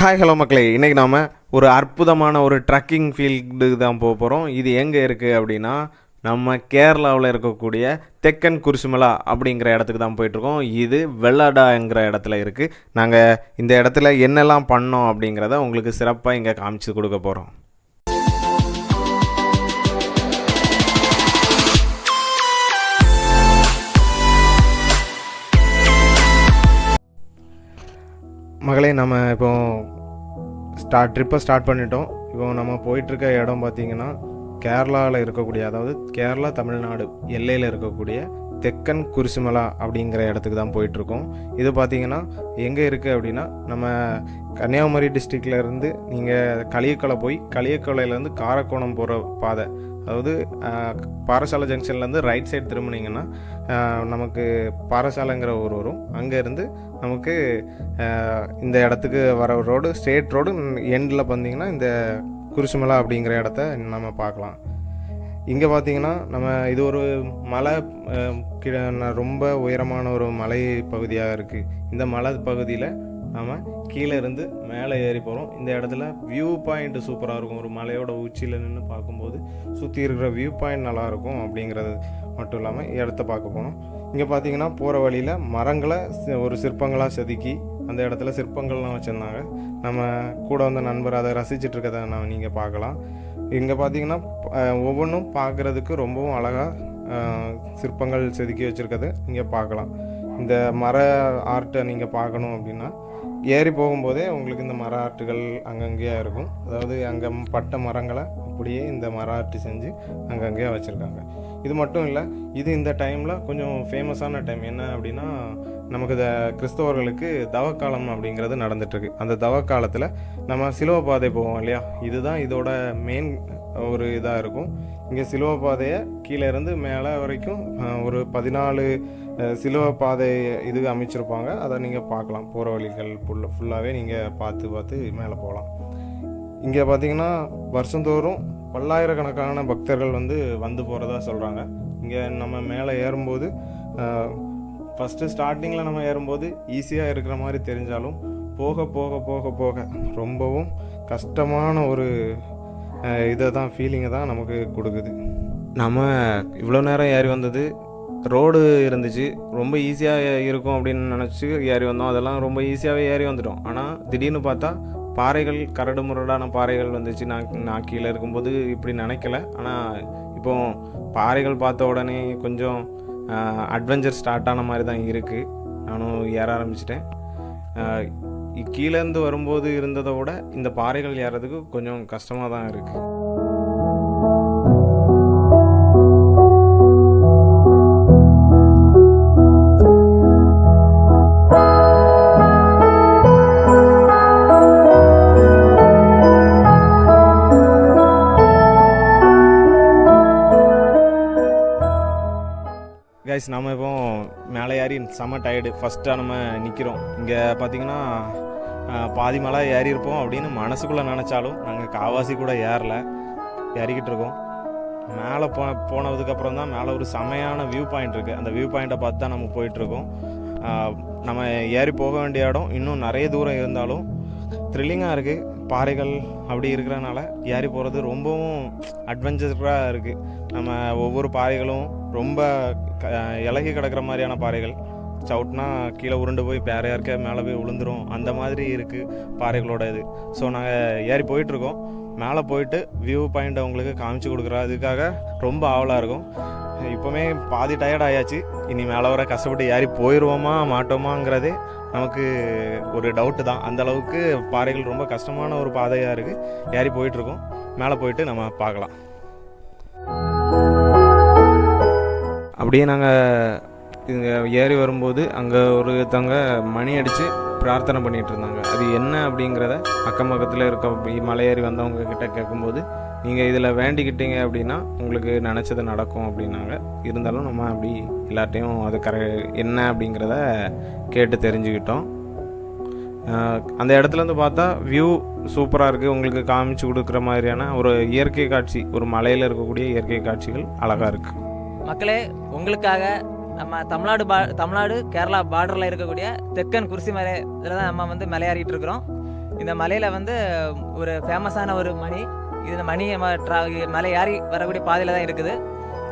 Hi hello மக்களே. இன்றைக்கி நாம் ஒரு அற்புதமான ஒரு ட்ரக்கிங் ஃபீல்டுக்கு தான் போக போகிறோம் இது எங்கே இருக்குது அப்படின்னா நம்ம கேரளாவில் இருக்கக்கூடிய தெக்கன் குருசுமலா அப்படிங்கிற இடத்துக்கு தான் போயிட்டுருக்கோம் இது வெள்ளாடாங்கிற இடத்துல இருக்குது நாங்கள் இந்த இடத்துல என்னெல்லாம் பண்ணோம் அப்படிங்கிறத உங்களுக்கு சிறப்பாக இங்கே காமிச்சு கொடுக்க போகிறோம் மகளே நம்ம இப்போ ஸ்டார்ட் ட்ரிப்பை ஸ்டார்ட் பண்ணிட்டோம். இப்போ நம்ம போயிட்டுருக்க இடம் பார்த்தீங்கன்னா கேரளாவில் இருக்கக்கூடிய அதாவது கேரளா தமிழ்நாடு எல்லையில் இருக்கக்கூடிய தெக்கன் குருசுமலா அப்படிங்கிற இடத்துக்கு தான் போயிட்டுருக்கோம். இது பார்த்தீங்கன்னா எங்கே இருக்குது அப்படின்னா நம்ம கன்னியாகுமரி டிஸ்ட்ரிக்ட்ல இருந்து நீங்கள் களியக்கலை போய் களியக்கலையிலேருந்து காரக்கோணம் போகிற பாதை. அதாவது பாரசாலை ஜங்ஷன்லேருந்து ரைட் சைடு திரும்பினீங்கன்னா நமக்கு பாரசாலைங்கிற ஊர் வரும். அங்கேருந்து நமக்கு இந்த இடத்துக்கு வர ரோடு ஸ்டேட் ரோடு எண்டில் பார்த்தீங்கன்னா இந்த குருசுமலா அப்படிங்கிற இடத்த நம்ம பார்க்கலாம். இங்கே பார்த்தீங்கன்னா நம்ம இது ஒரு மலை ஆஹ், ரொம்ப உயரமான ஒரு மலை பகுதியாக இருக்குது இந்த மலை பகுதியில் நாம் கீழே இருந்து மேலே ஏறி போகிறோம் இந்த இடத்துல வியூ பாயிண்ட் சூப்பராக இருக்கும். ஒரு மலையோட உச்சியில் நின்று பார்க்கும்போது சுற்றி இருக்கிற வியூ பாயிண்ட் நல்லாயிருக்கும் அப்படிங்கிறது மட்டும் இல்லாமல் இடத்த பார்க்க போனோம் இங்கே பார்த்தீங்கன்னா போகிற வழியில் மரங்களை ஒரு சிற்பங்களாக செதுக்கி அந்த இடத்துல சிற்பங்கள்லாம் வச்சுருந்தாங்க. நம்ம கூட வந்த நண்பர் அதை ரசிச்சிட்டு இருக்கதை நான் நீங்கள் பார்க்கலாம். இங்கே பார்த்தீங்கன்னா ஒவ்வொன்றும் பார்க்குறதுக்கு ரொம்பவும் அழகாக சிற்பங்கள் செதுக்கி வச்சுருக்கதை இங்கே பார்க்கலாம். இந்த மர ஆர்ட்டை நீங்கள் பார்க்கணும் அப்படின்னா ஏறி போகும்போதே உங்களுக்கு இந்த மர ஆர்ட்டுகள் அங்கங்கேயா இருக்கும். அதாவது அங்கே பட்ட மரங்களை அப்படியே இந்த மர ஆர்ட்டு செஞ்சு அங்கங்கேயா வச்சுருக்காங்க. இது மட்டும் இல்லை இது இந்த டைமில் கொஞ்சம் ஃபேமஸான டைம். என்ன அப்படின்னா நமக்கு இந்த கிறிஸ்தவர்களுக்கு தவக்காலம் அப்படிங்கிறது நடந்துட்டுருக்கு அந்த தவக்காலத்தில் நம்ம சிலுவ பாதை போவோம் இல்லையா? இதுதான் இதோட மெயின் ஒரு இதாக இருக்கும். இங்கே சிலுவ பாதையை கீழே இருந்து மேலே வரைக்கும் ஒரு பதினாலு சிலுவை சிலுவ பாதை இது அமைச்சிருப்பாங்க. அதை நீங்கள் பார்க்கலாம். போகிற வழிகள் ஃபுல்ல ஃபுல்லாகவே நீங்கள் பார்த்து பார்த்து மேலே போகலாம். இங்கே பார்த்தீங்கன்னா வருஷந்தோறும் பல்லாயிரக்கணக்கான பக்தர்கள் வந்து வந்து போகிறதா சொல்கிறாங்க இங்கே நம்ம மேலே ஏறும்போது ஃபஸ்ட்டு ஸ்டார்டிங்கில் நம்ம ஏறும்போது ஈஸியாக இருக்கிற மாதிரி தெரிஞ்சாலும் போக போக போக போக ரொம்பவும் கஷ்டமான ஒரு இதை தான் ஃபீலிங்கை தான் நமக்கு கொடுக்குது. நம்ம இவ்வளோ நேரம் ஏறி வந்தது ரோடு இருந்துச்சு ரொம்ப ஈஸியாக இருக்கும் அப்படின்னு நினச்சி ஏறி வந்தோம். அதெல்லாம் ரொம்ப ஈஸியாகவே ஏறி வந்துட்டோம். ஆனால் திடீர்னு பார்த்தா பாறைகள் கரடு முரடான பாறைகள் வந்துச்சு. நான் நான் கீழே இருக்கும்போது இப்படி நினைக்கல. ஆனால் இப்போ பாறைகள் பார்த்த உடனே கொஞ்சம் அட்வென்ச்சர் ஸ்டார்ட் ஆன மாதிரி தான் இருக்குது நானும் ஏற ஆரம்பிச்சிட்டேன். கீழேருந்து வரும்போது இருந்ததை விட இந்த பாறைகள் ஏறதுக்கு கொஞ்சம் கஷ்டமாக தான் இருக்குது கைஸ் நம்ம இப்போ மேலே ஏறி செம்ம டயர்டு ஃபஸ்ட்டாக நம்ம நிற்கிறோம் இங்கே பார்த்தீங்கன்னா பாதி மலை ஏறி இருப்போம் அப்படின்னு மனசுக்குள்ளே நினச்சாலும் நாங்கள் காவாசி கூட ஏறல. ஏறிக்கிட்டு இருக்கோம். மேலே போ போனதுக்கப்புறம் தான் மேலே ஒரு செமையான வியூ பாயிண்ட் இருக்குது அந்த வியூ பாயிண்ட்டை பார்த்து தான் நம்ம போயிட்டுருக்கோம் நம்ம ஏறி போக வேண்டிய இடம் இன்னும் நிறைய தூரம் இருந்தாலும் த்ரில்லிங்காக இருக்குது பாறைகள் அப்படி இருக்கிறனால ஏறி போகிறது ரொம்பவும் அட்வென்ச்சராக இருக்குது நம்ம ஒவ்வொரு பாறைகளும் ரொம்ப க- இலகி கிடக்கிற மாதிரியான பாறைகள். சவுட்னா கீழே உருண்டு போய் வேற யாருக்கா மேலே போய் விழுந்துரும் அந்த மாதிரி இருக்குது பாறைகளோட இது. ஸோ நாங்கள் ஏறி போயிட்டுருக்கோம். மேலே போயிட்டு வியூ பாயிண்ட்டை உங்களுக்கு காமிச்சு கொடுக்குறோம். அதுக்காக ரொம்ப ஆவலாக இருக்கும். இப்போவுமே பாதி டயர்ட் ஆயாச்சு. இனி மேலே வர கஷ்டப்பட்டு ஏறி போயிடுவோமா மாட்டோமாங்கிறதே நமக்கு ஒரு டவுட்டு தான். அந்தளவுக்கு பாறைகள் ரொம்ப கஷ்டமான ஒரு பாதையாக இருக்குது ஏறி போயிட்டுருக்கோம். மேலே போயிட்டு நம்ம பார்க்கலாம். அப்படியே நாங்கள் இங்கே ஏறி வரும்போது அங்கே ஒருத்தவங்க மணி அடித்து பிரார்த்தனை பண்ணிட்டு இருந்தாங்க. அது என்ன அப்படிங்கிறத அக்கம் பக்கத்தில் இருக்க மலை ஏறி வந்தவங்க கிட்ட கேட்கும்போது நீங்கள் இதில் வேண்டிக்கிட்டீங்க அப்படின்னா உங்களுக்கு நினச்சது நடக்கும் அப்படின்னாங்க. இருந்தாலும் நம்ம அப்படி எல்லார்ட்டையும் அது கர என்ன அப்படிங்கிறத கேட்டு தெரிஞ்சுக்கிட்டோம். அந்த இடத்துல இருந்து பார்த்தா வியூ சூப்பராக இருக்குது உங்களுக்கு காமிச்சு கொடுக்குற மாதிரியான ஒரு இயற்கை காட்சி ஒரு மலையில் இருக்கக்கூடிய இயற்கை காட்சிகள் அழகாக இருக்குது மக்களே உங்களுக்காக நம்ம தமிழ்நாடு பா தமிழ்நாடு கேரளா பார்டரில் இருக்கக்கூடிய தெக்கன் குருசி மலை இதில் தான் நம்ம வந்து மலையாறிட்டு இருக்கிறோம். இந்த மலையில் வந்து ஒரு ஃபேமஸான ஒரு மணி இந்த மணி நம்ம ட்ரா மலை ஏறி வரக்கூடிய பாதையில் தான் இருக்குது.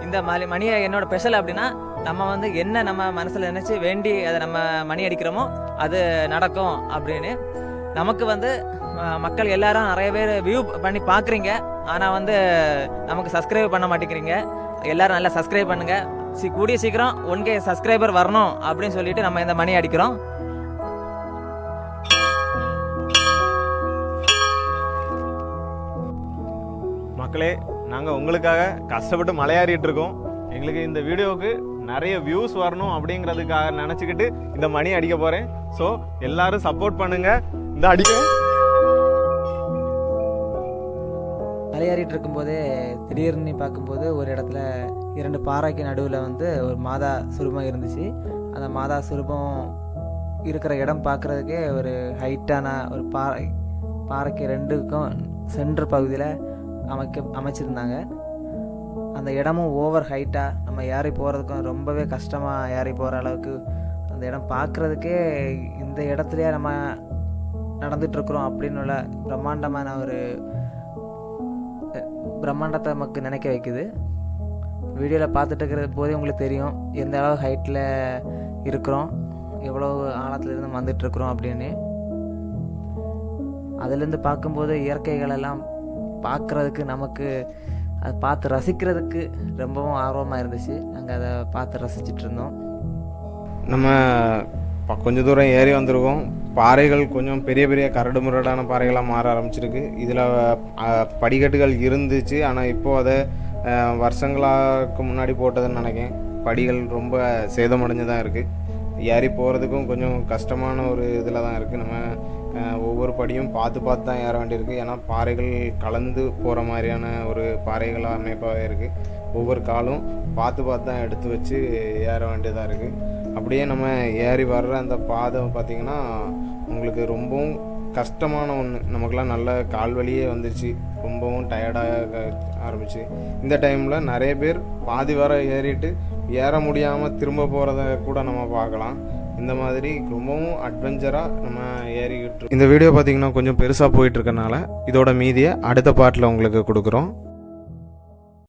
இந்த மலை மணியை என்னோட ஸ்பெஷல் அப்படின்னா நம்ம வந்து என்ன நம்ம மனசில் நினச்சி வேண்டி அதை நம்ம மணி அடிக்கிறோமோ அது நடக்கும் அப்படின்னு. நமக்கு வந்து மக்கள் எல்லாரும் நிறைய பேர் வியூ பண்ணி பார்க்குறீங்க. ஆனால் வந்து நமக்கு சப்ஸ்கிரைப் பண்ண மாட்டேங்கிறீங்க. எல்லாரும் நல்லா சப்ஸ்கிரைப் பண்ணுங்க. சி கூடிய சீக்கிரம் ஒன் கே சப்ஸ்கிரைபர் வரணும் அப்படின்னு சொல்லிட்டு நம்ம இந்த மணி அடிக்கிறோம். மக்களே நாங்கள் உங்களுக்காக கஷ்டப்பட்டு மலையாறிட்டு இருக்கோம். எங்களுக்கு இந்த வீடியோவுக்கு நிறைய வியூஸ் வரணும் அப்படிங்கிறதுக்காக நினச்சிக்கிட்டு இந்த மணி அடிக்க போகிறேன் ஸோ எல்லாரும் சப்போர்ட் பண்ணுங்கள் இந்த அடிக்க மலையேறிட்டு இருக்கும்போதே திடீர்னு பார்க்கும்போது ஒரு இடத்துல இரண்டு பாறைக்கு நடுவில் வந்து ஒரு மாதா சுரூபம் இருந்துச்சு. அந்த மாதா சுரூபம் இருக்கிற இடம் பார்க்குறதுக்கே ஒரு ஹைட்டான ஒரு பாறை பாறைக்கு ரெண்டுக்கும் சென்டர் பகுதியில் அமைக்க அமைச்சிருந்தாங்க. அந்த இடமும் ஓவர் ஹைட்டாக நம்ம ஏறி போகிறதுக்கும் ரொம்பவே கஷ்டமாக ஏறி போகிற அளவுக்கு அந்த இடம் பார்க்குறதுக்கே இந்த இடத்துலையே நம்ம நடந்துகிட்ருக்குறோம் அப்படின்னு உள்ள பிரம்மாண்டமான ஒரு பிரம்மாண்டத்தை நமக்கு நினைக்க வைக்குது. வீடியோவில் பார்த்துட்டு இருக்கிற போதே உங்களுக்கு தெரியும் எந்த அளவு ஹைட்டில் இருக்கிறோம் எவ்வளோ ஆழத்துலேருந்து இருந்து அப்படின்னு. அதுலேருந்து பார்க்கும்போது இயற்கைகளெல்லாம் பார்க்குறதுக்கு நமக்கு அதை பார்த்து ரசிக்கிறதுக்கு ரொம்பவும் ஆர்வமாக இருந்துச்சு. நாங்கள் அதை பார்த்து ரசிச்சிட்ருந்தோம் நம்ம கொஞ்சம் கொஞ்ச தூரம் ஏறி வந்திருக்கோம். பாறைகள் கொஞ்சம் பெரிய பெரிய கரடு முரடான பாறைகளாக மாற ஆரம்பிச்சிருக்கு. இதில் படிக்கட்டுகள் இருந்துச்சு. ஆனால் இப்போ அதை வருஷங்களாக்கு முன்னாடி போட்டதுன்னு நினைக்கிறேன். படிகள் ரொம்ப சேதமடைஞ்சு தான் இருக்குது ஏறி போகிறதுக்கும் கொஞ்சம் கஷ்டமான ஒரு இதில் தான் இருக்குது நம்ம ஒவ்வொரு படியும் பார்த்து பார்த்து தான் ஏற வேண்டியிருக்கு. ஏன்னா பாறைகள் கலந்து போகிற மாதிரியான ஒரு பாறைகள் அமைப்பாகவே இருக்குது ஒவ்வொரு காலும் பார்த்து பார்த்து தான் எடுத்து வச்சு ஏற வேண்டியதாக இருக்குது அப்படியே நம்ம ஏறி வர்ற அந்த பாதை பார்த்திங்கன்னா உங்களுக்கு ரொம்பவும் கஷ்டமான ஒன்று நமக்கெல்லாம் நல்ல கால் வலியே வந்துருச்சு. ரொம்பவும் டயர்டாக ஆரம்பிச்சு. இந்த டைமில் நிறைய பேர் பாதி வர ஏறிட்டு ஏற முடியாமல் திரும்ப போகிறத கூட நம்ம பார்க்கலாம். இந்த மாதிரி ரொம்பவும் அட்வென்ச்சராக நம்ம ஏறிக்கிட்டு இந்த வீடியோ பார்த்திங்கன்னா கொஞ்சம் பெருசாக போயிட்டுருக்கனால இதோட மீதியை அடுத்த பாட்டில் உங்களுக்கு கொடுக்குறோம்.